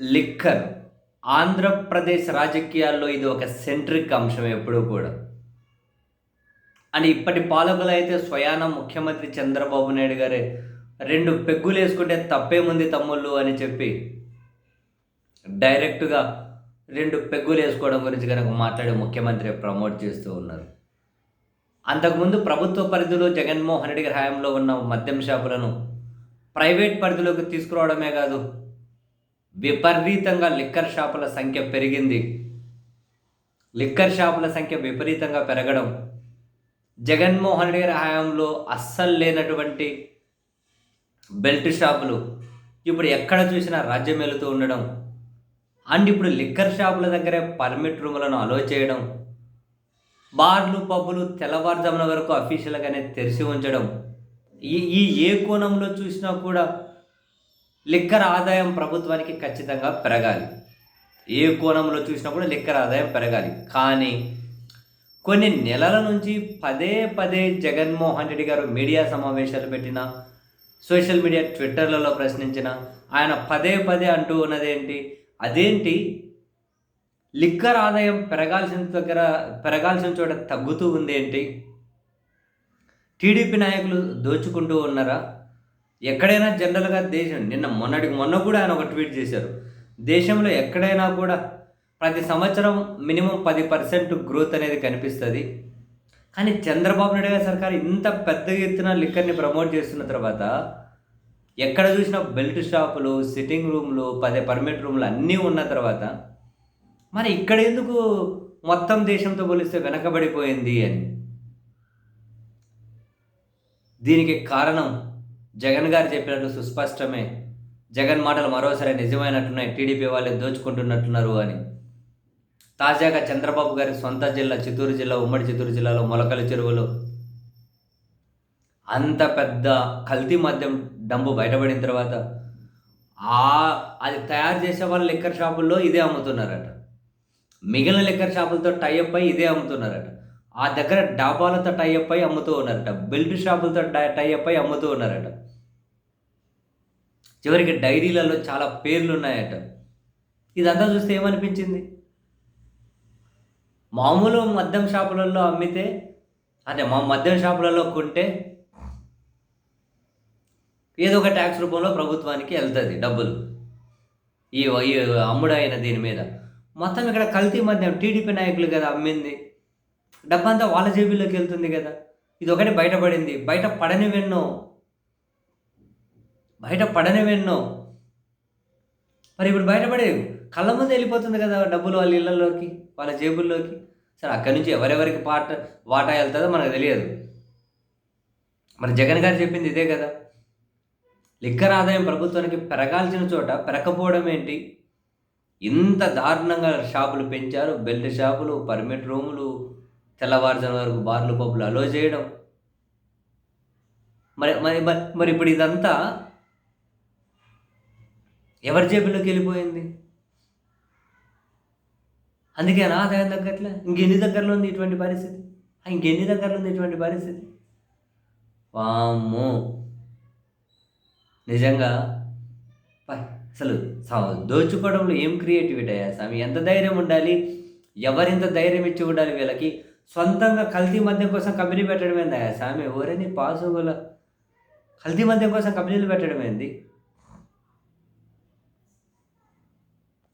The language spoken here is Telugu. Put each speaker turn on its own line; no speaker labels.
లిక్కర్. ఆంధ్రప్రదేశ్ రాజకీయాల్లో ఇది ఒక సెంట్రిక్ అంశం ఎప్పుడూ కూడా. అని ఇప్పటి పాలకులు అయితే స్వయాన ముఖ్యమంత్రి చంద్రబాబు నాయుడు గారే రెండు పెగ్గులు వేసుకుంటే తప్పేముంది తమ్ముళ్ళు అని చెప్పి డైరెక్ట్గా రెండు పెగ్గులు వేసుకోవడం గురించి కనుక మాట్లాడి ముఖ్యమంత్రి ప్రమోట్ చేస్తూ ఉన్నారు. అంతకుముందు ప్రభుత్వ పరిధిలో జగన్మోహన్ రెడ్డి గారి హయాంలో ఉన్న మద్యం షాపులను ప్రైవేట్ పరిధిలోకి తీసుకురావడమే కాదు విపరీతంగా లిక్కర్ షాపుల సంఖ్య పెరిగింది. లిక్కర్ షాపుల సంఖ్య విపరీతంగా పెరగడం జగన్మోహన్ రెడ్డి హయాంలో అస్సలు లేనటువంటి బెల్ట్ షాపులు ఇప్పుడు ఎక్కడ చూసినా రాజ్యం వెళుతూ ఉండడం. అండ్ ఇప్పుడు లిక్కర్ షాపుల దగ్గరే పర్మిట్ రూములను అలో చేయడం. బార్లు పబ్బులు తెల్లవారుజామున వరకు అఫీషియల్గానే తెరిచి ఉంచడం. ఈ ఈ ఏ కోణంలో చూసినా కూడా లిక్కర్ ఆదాయం ప్రభుత్వానికి ఖచ్చితంగా పెరగాలి. ఏ కోణంలో చూసినా కూడా లిక్కర్ ఆదాయం పెరగాలి. కానీ కొన్ని నెలల నుంచి పదే పదే జగన్మోహన్ రెడ్డి గారు మీడియా సమావేశాలు పెట్టిన సోషల్ మీడియా ట్విట్టర్లలో ప్రశ్నించిన ఆయన పదే పదే అంటూ ఉన్నదేంటి? అదేంటి? లిక్కర్ ఆదాయం పెరగాల్సిన దగ్గర పెరగాల్సిన చోట తగ్గుతూ ఉంది ఏంటి టీడీపీ నాయకులు దోచుకుంటూ ఉన్నారా? ఎక్కడైనా జనరల్గా దేశం నిన్న మొన్నటికి మొన్న కూడా ఆయన ఒక ట్వీట్ చేశారు. దేశంలో ఎక్కడైనా కూడా ప్రతి సంవత్సరం మినిమం పది పర్సెంట్ గ్రోత్ అనేది కనిపిస్తుంది. కానీ చంద్రబాబు నాయుడు గారి సర్కారు ఇంత పెద్ద ఎత్తున లిక్కర్ని ప్రమోట్ చేస్తున్న తర్వాత ఎక్కడ చూసినా బెల్ట్ షాపులు సిట్టింగ్ రూమ్లు పదే పర్మిట్ రూమ్లు అన్నీ ఉన్న తర్వాత మరి ఇక్కడ ఎందుకు మొత్తం దేశంతో పోలిస్తే వెనకబడిపోయింది అని? దీనికి కారణం జగన్ గారు చెప్పినట్టు సుస్పష్టమే. జగన్ మాటలు మరోసారి నిజమైనట్టున్నాయి. టీడీపీ వాళ్ళే దోచుకుంటున్నట్టున్నారు అని. తాజాగా చంద్రబాబు గారి సొంత జిల్లా చిత్తూరు జిల్లా ఉమ్మడి చిత్తూరు జిల్లాలో మొలకల చెరువులు. అంత పెద్ద కల్తీ మద్యం డంబు బయటపడిన తర్వాత ఆ అది తయారు చేసే వాళ్ళ లిక్కర్ షాపుల్లో ఇదే అమ్ముతున్నారట. మిగిలిన లిక్కర్ షాపులతో టైఅప్ అయి ఇదే అమ్ముతున్నారట. ఆ దగ్గర డాబాలతో టైఅప్ అయి అమ్ముతూ ఉన్నారట. బెల్ట్ షాపులతో టైఅప్ అయి అమ్ముతూ ఉన్నారట. చివరికి డైరీలలో చాలా పేర్లు ఉన్నాయట ఇదంతా చూస్తే ఏమనిపించింది? మామూలు మద్యం షాపులలో అమ్మితే అదే మా మద్యం షాపులలో కొంటే ఏదో ఒక ట్యాక్స్ రూపంలో ప్రభుత్వానికి వెళ్తుంది డబ్బులు. ఈ అమ్ముడైన దీని మీద. మొత్తం ఇక్కడ కల్తీ మద్యం టీడీపీ నాయకులు కదా అమ్మింది. డబ్బంతా వాళ్ళ జేబుల్లోకి వెళ్తుంది కదా. ఇది ఒకటి బయటపడింది. బయట పడనివెన్నో బయట పడనివెన్నో మరి ఇప్పుడు బయటపడే కళ్ళ ముందు వెళ్ళిపోతుంది కదా డబ్బులు వాళ్ళ ఇళ్ళల్లోకి వాళ్ళ జేబుల్లోకి. సరే అక్కడి నుంచి ఎవరెవరికి పాట వాటా వెళ్తుందో మనకు తెలియదు. మరి జగన్ గారు చెప్పింది ఇదే కదా. లిక్కర్ ఆదాయం ప్రభుత్వానికి పెరగాల్సిన చోట పెరకపోవడం ఏంటి? ఇంత దారుణంగా షాపులు పెంచారు బెల్ట్ షాపులు పర్మిట్ రూములు తెల్లవారుజాము వరకు బార్లు పబ్బులు అలో చేయడం. మరి మరి మరి- మరి ఇప్పుడు ఇదంతా ఎవరి జేబులోకి వెళ్ళిపోయింది? అందుకే నా ఆదాయం తగ్గట్లే ఇంకెన్ని దగ్గరలో ఉంది ఇటువంటి పరిస్థితి? ఇంకెన్ని దగ్గరలో ఉంది ఇటువంటి పరిస్థితి? వామ్మో. నిజంగా? అసలు దోచుకోవడంలో ఏం క్రియేటివిటీ అయ్యా స్వామి ఎంత ధైర్యం ఉండాలి? ఎవరింత ధైర్యం ఇచ్చి ఉండాలి వీళ్ళకి? సొంతంగా కల్తీ మద్యం కోసం కంపెనీ పెట్టడం ఏందా స్వామి ఎవరని పాసుగల కల్తీ మద్యం కోసం కంపెనీలు పెట్టడం ఏంది?